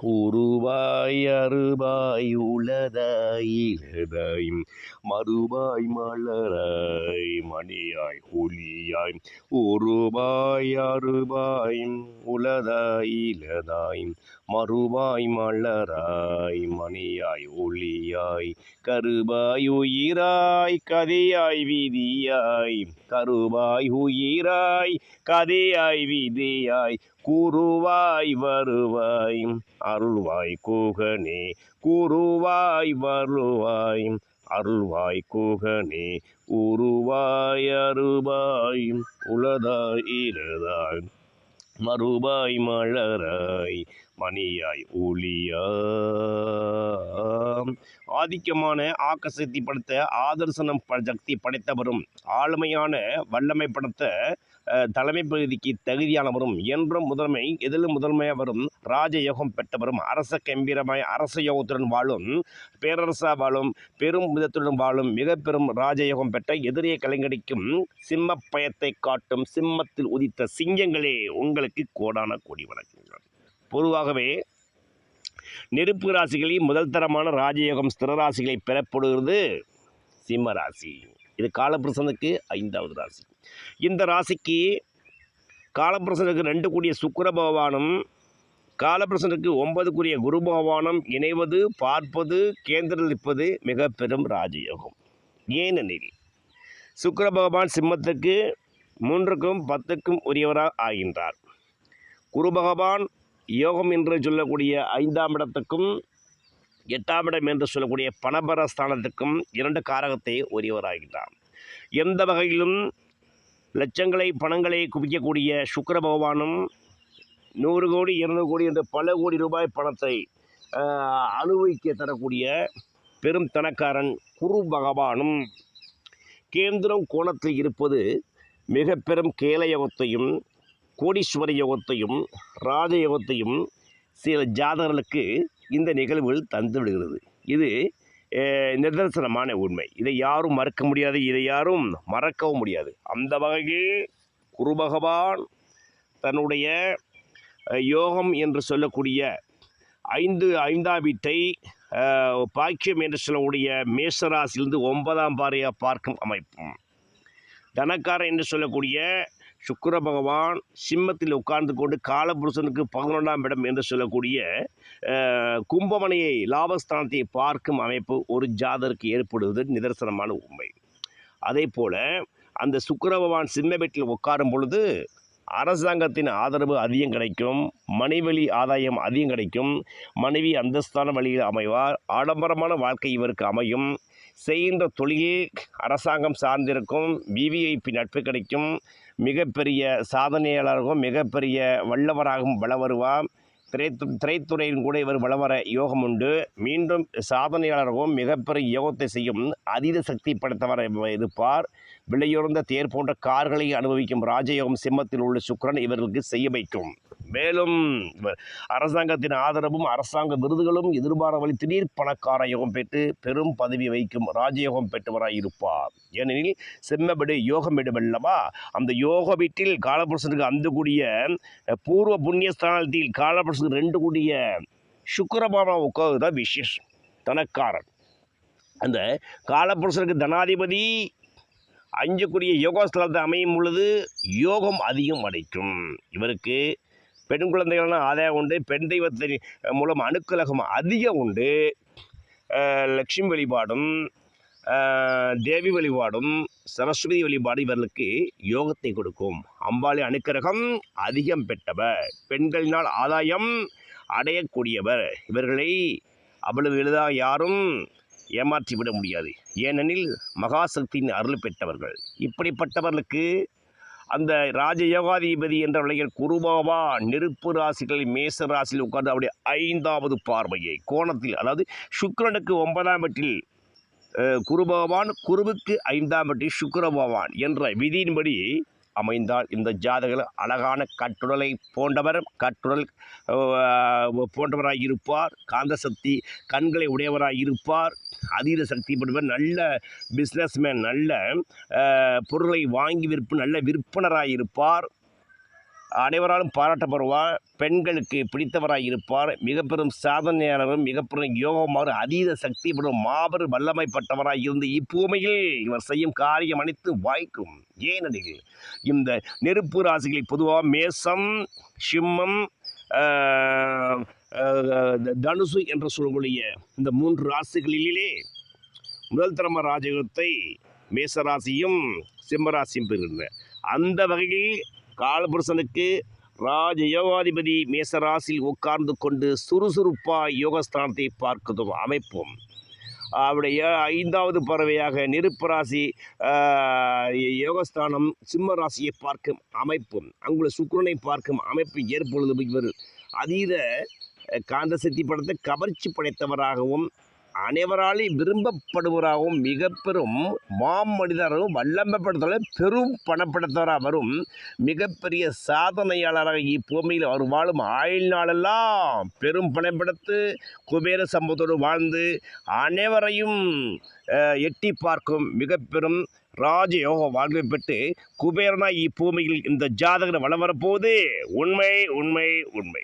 கூறுவாய் அருவாய் உலதாய் இளதாய் மறுபாய் மலராய் மணியாய் ஒளியாய் ஒருபாய் அறுபாய் உளதாய் இளதாய் மறுவாய் மலராய் மணியாய் ஒளியாய் கருபாய் உயிராய் கதையாய் விதியாய் கருபாய் உயிராய் கதையாய் விதியாய் கூறுவாய் வருவாய் அருள்வாய் கூகனே கூறுவாய் வருவாய் அருள்வாய் கூகனே உருவாய் அருவாய் உளதாய் இலதாய் மறுபாய் மலராய் மணியாய் ஒளியா ஆதிக்கமான ஆக்கசக்தி படுத்த ஆதர்சனம் ப- சக்தி படைத்தவரும் ஆளுமையான வல்லமை படுத்த தலைமை பகுதிக்கு தகுதியானவரும் என்றும் முதன்மை எதிலும் முதன்மையவரும் ராஜயோகம் பெற்றவரும் அரச கம்பீரமாய் அரச யோகத்துடன் வாழும் பேரரசா வாழும் பெரும் விதத்துடன் வாழும் மிக பெரும் ராஜயோகம் பெற்ற எதிரியை கலைஞடிக்கும் சிம்ம பயத்தை காட்டும் சிம்மத்தில் உதித்த சிங்கங்களே உங்களுக்கு கோடான கோடி வணக்கங்கள். பொதுவாகவே நெருப்பு ராசிகளில் முதல் தரமான ராஜயோகம் ஸ்திரராசிகளை பெறப்படுகிறது சிம்ம ராசி. இது காலபிரசனுக்கு ஐந்தாவது ராசி. இந்த ராசிக்கு காலபிரசனுக்கு ரெண்டு கூடிய சுக்கர பகவானும் காலபிரசனுக்கு ஒன்பதுக்குரிய குரு பகவானும் இணைவது பார்ப்பது கேந்திரளிப்பது மிக பெரும் ராஜயோகம். ஏனெனில் சுக்கர பகவான் சிம்மத்துக்கு மூன்றுக்கும் பத்துக்கும் உரியவராக ஆகின்றார். குரு பகவான் யோகம் என்று சொல்லக்கூடிய ஐந்தாம் இடத்துக்கும் எட்டாம் இடம் என்று சொல்லக்கூடிய பணபர ஸ்தானத்துக்கும் இரண்டு காரகத்தை உரியவராகின்றார் எந்த வகையிலும் லட்சங்களை பணங்களை குவிக்கக்கூடிய சுக்கர பகவானும் நூறு கோடி இருநூறு கோடி என்று பல கோடி ரூபாய் பணத்தை அனுபவிக்க தரக்கூடிய பெரும் தனக்காரன் குரு பகவானும் கேந்திரம் கோணத்தில் இருப்பது மிக பெரும் கேல யோகத்தையும் கோடீஸ்வர யோகத்தையும் ராஜயோகத்தையும் சில ஜாதகர்களுக்கு இந்த நிகழ்வுகள் தந்து விடுகிறது. இது நிதர்சனமான உண்மை. இதை யாரும் மறக்க முடியாது இதை யாரும் மறக்கவும் முடியாது. அந்த வகையில் குரு பகவான் தன்னுடைய யோகம் என்று சொல்லக்கூடிய ஐந்து ஐந்தாம் வீட்டை பாக்கியம் என்று சொல்லக்கூடிய மேசராசிலிருந்து ஒன்பதாம் பாறையாக பார்க்கும் அமைப்பும். தனக்காரன் என்று சொல்லக்கூடிய சுக்கர பகவான் சிம்மத்தில் உட்கார்ந்து கொண்டு காலபுருஷனுக்கு பதினொன்றாம் இடம் என்று சொல்லக்கூடிய கும்பமணியை கும்பமனையை லாபஸ்தானத்தை பார்க்கும் அமைப்பு ஒரு ஜாதருக்கு ஏற்படுவது நிதர்சனமான உண்மை. அதே போல் அந்த சுக்கர பகவான் சிம்ம வீட்டில் உட்காரும் பொழுது அரசாங்கத்தின் ஆதரவு அதிகம் கிடைக்கும் மனைவழி ஆதாயம் அதிகம் கிடைக்கும் மனைவி அந்தஸ்தான வழியில் அமைவார் ஆடம்பரமான வாழ்க்கை இவருக்கு அமையும் செய்கின்ற தொழில் அரசாங்கம் சார்ந்திருக்கும் விவிஐபி நட்பு கிடைக்கும். மிகப்பெரிய சாதனையாளராகவும் மிகப்பெரிய வல்லவராகவும் வள வருவார். திரைத்து திரைத்துறையின் கூட இவர் வளவர யோகம் உண்டு. மீண்டும் சாதனையாளராகவும் மிகப்பெரிய யோகத்தை செய்யும் அதீத சக்தி படைத்தவர் இருப்பார். விலையுறந்த தேர் போன்ற கார்களை அனுபவிக்கும் ராஜயோகம் சிம்மத்தில் உள்ள சுக்கரன் இவர்களுக்கு செய்ய வைக்கும். மேலும் இவர் அரசாங்கத்தின் ஆதரவும் அரசாங்க விருதுகளும் எதிர்பார வழி திடீர் பணக்கார யோகம் பெற்று பெரும் பதவி வைக்கும் ராஜயோகம் பெற்றவராய் இருப்பார். ஏனெனில் செம்மபடி யோகம் விடுவல்லவா அந்த யோக வீட்டில் காலபுருஷனுக்கு அந்த கூடிய பூர்வ புண்ணியஸ்தானத்தில் காலபுருஷனுக்கு ரெண்டு கூடிய சுக்கரபாபா உட்கார்ந்து விசேஷம். தனக்காரன். அந்த காலபுருஷனுக்கு தனாதிபதி அஞ்சுக்குரிய யோகாஸ்தலத்தை அமையும் பொழுது யோகம் அதிகம் அடைக்கும். இவருக்கு பெண் குழந்தைகளான ஆதாயம் உண்டு பெண் தெய்வத்தின் மூலம் அணுக்கலகம் அதிகம் உண்டு. லக்ஷ்மி வழிபாடும் தேவி வழிபாடும் சரஸ்வதி வழிபாடு இவர்களுக்கு யோகத்தை கொடுக்கும். அம்பாளி அணுக்கரகம் அதிகம் பெற்றவர். பெண்களினால் ஆதாயம் அடையக்கூடியவர். இவர்களை அவ்வளவு எளிதாக யாரும் ஏமாற்றி விட முடியாது. ஏனெனில் மகாசக்தியின் அருள் பெற்றவர்கள். இப்படிப்பட்டவர்களுக்கு அந்த ராஜயோகாதிபதி என்ற வகையில் குருபாபா நெருப்பு ராசிகளில் மேச ராசியில் உட்கார்ந்து அவருடைய ஐந்தாவது பார்வையை கோணத்தில் அதாவது சுக்ரனுக்கு ஒன்பதாம் வீட்டில் குருபகவான் குருவுக்கு ஐந்தாம் வீட்டில் சுக்கிர பகவான் என்ற விதியின்படி அமைந்தால் இந்த ஜாதகர் அழகான கட்டுடலை போன்றவர் கட்டுடல் போன்றவராக இருப்பார் காந்த சக்தி கண்களை உடையவராக இருப்பார் அதீத சக்தி பெற்றவர் நல்ல பிஸ்னஸ்மேன் நல்ல பொருளை வாங்கி விற்பு நல்ல விற்பனராக இருப்பார் அனைவராலும் பாராட்டப்படுவார். பெண்களுக்கு பிடித்தவராக இருப்பார். மிக பெரும் சாதனையாளரும் மிக பெரும் யோகமாறு அதீத சக்தி பெறும் மாபெரும் பட்டவராக இருந்து இப்பூமையில் இவர் செய்யும் காரியம் அனைத்து வாய்க்கும். ஏனெனில் இந்த நெருப்பு ராசிகளில் பொதுவாக மேசம் சிம்மம் தனுசு என்று சொல்லக்கூடிய இந்த மூன்று ராசிகளிலே முதல் தரம ராஜயோகத்தை மேசராசியும் சிம்மராசியும் பெறுகின்றன. அந்த வகையில் காலபுருஷனுக்கு ராஜ யோகாதிபதி மேசராசில் உட்கார்ந்து கொண்டு சுறுசுறுப்பாக யோகஸ்தானத்தை பார்க்கதும் அமைப்போம். அவருடைய ஐந்தாவது பறவையாக நெருப்பு ராசி யோகஸ்தானம் சிம்ம ராசியை பார்க்கும் அமைப்பும் அங்குள்ள சுக்கிரனை பார்க்கும் அமைப்பு ஏற்பொழுது இவர். அதீத காந்தசக்தி காந்த சக்தி படத்தை கவர்ச்சி படைத்தவராகவும் அனைவராலும் விரும்பப்படுவராகவும் மிக பெரும் மாமனிதராகவும் வல்லமைப்படுத்தல பெரும் பணப்படுத்தவராக வரும் மிகப்பெரிய சாதனையாளராக இப்பூமியில் அவர் வாழும் ஆயுள் நாளெல்லாம் பெரும் பணப்படுத்து குபேர சம்பவத்தோடு வாழ்ந்து அனைவரையும் எட்டி பார்க்கும் மிக பெரும் ராஜயோக வாழ்வை பெற்று குபேரனாய் இப்பூமியில் இந்த ஜாதகர் வளம் வரப்போது உண்மை உண்மை உண்மை.